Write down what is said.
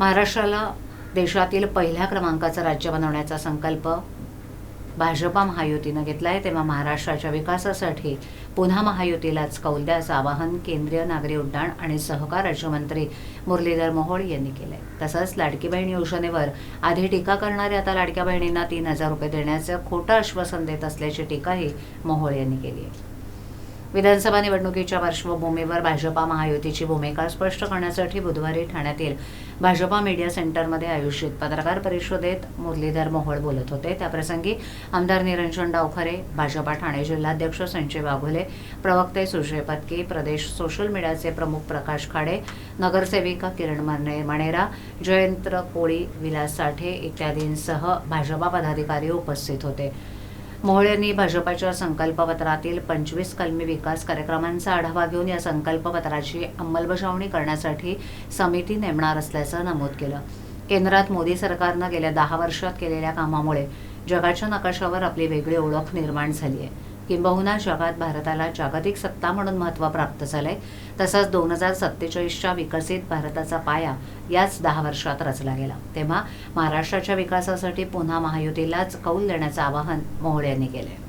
महाराष्ट्राला देशातील पहिल्या क्रमांकाचं राज्य बनवण्याचा संकल्प भाजपा महायुतीनं घेतला आहे तेव्हा महाराष्ट्राच्या विकासासाठी पुन्हा महायुतीलाच कौल द्यायचं आवाहन केंद्रीय नागरी उड्डाण आणि सहकार राज्यमंत्री मुरलीधर मोहोळ यांनी केलं आहे तसंच लाडकी बहीण योजनेवर आधी टीका करणारे आता लाडक्या बहिणींना तीन हजार रुपये देण्याचं खोटं आश्वासन देत असल्याची टीकाही मोहोळ यांनी केली आहे. विधानसभा निवडणुकीच्या पार्श्वभूमीवर भाजपा महायुतीची भूमिका स्पष्ट करण्यासाठी बुधवारी ठाण्यातील भाजपा मीडिया सेंटरमध्ये आयोजित पत्रकार परिषदेत मुरलीधर मोहोळ बोलत होते. त्याप्रसंगी आमदार निरंजन डावखरे भाजपा ठाणे जिल्हाध्यक्ष संजय वाघोले प्रवक्ते सुजय पत्की प्रदेश सोशल मीडियाचे प्रमुख प्रकाश खाडे नगरसेविका किरण मने मणेरा जयंत्र कोळी विलास साठे इत्यादींसह भाजपा पदाधिकारी उपस्थित होते. मोहोळ यांनी भाजपाच्या संकल्पपत्रातील पंचवीस कलमी विकास कार्यक्रमांचा आढावा घेऊन या संकल्पपत्राची अंमलबजावणी करण्यासाठी समिती नेमणार असल्याचं नमूद केलं. केंद्रात मोदी सरकारनं गेल्या दहा वर्षात केलेल्या कामामुळे जगाच्या नकाशावर आपली वेगळी ओळख निर्माण झाली आहे किंबहुना जगात भारताला जागतिक सत्ता म्हणून महत्त्व प्राप्त झालंय. तसंच दोन हजार सत्तेचाळीसच्या विकसित भारताचा पाया याच दहा वर्षात रचला गेला. तेव्हा महाराष्ट्राच्या विकासासाठी पुन्हा महायुतीलाच कौल देण्याचं आवाहन मोहोळ यांनी केलंय.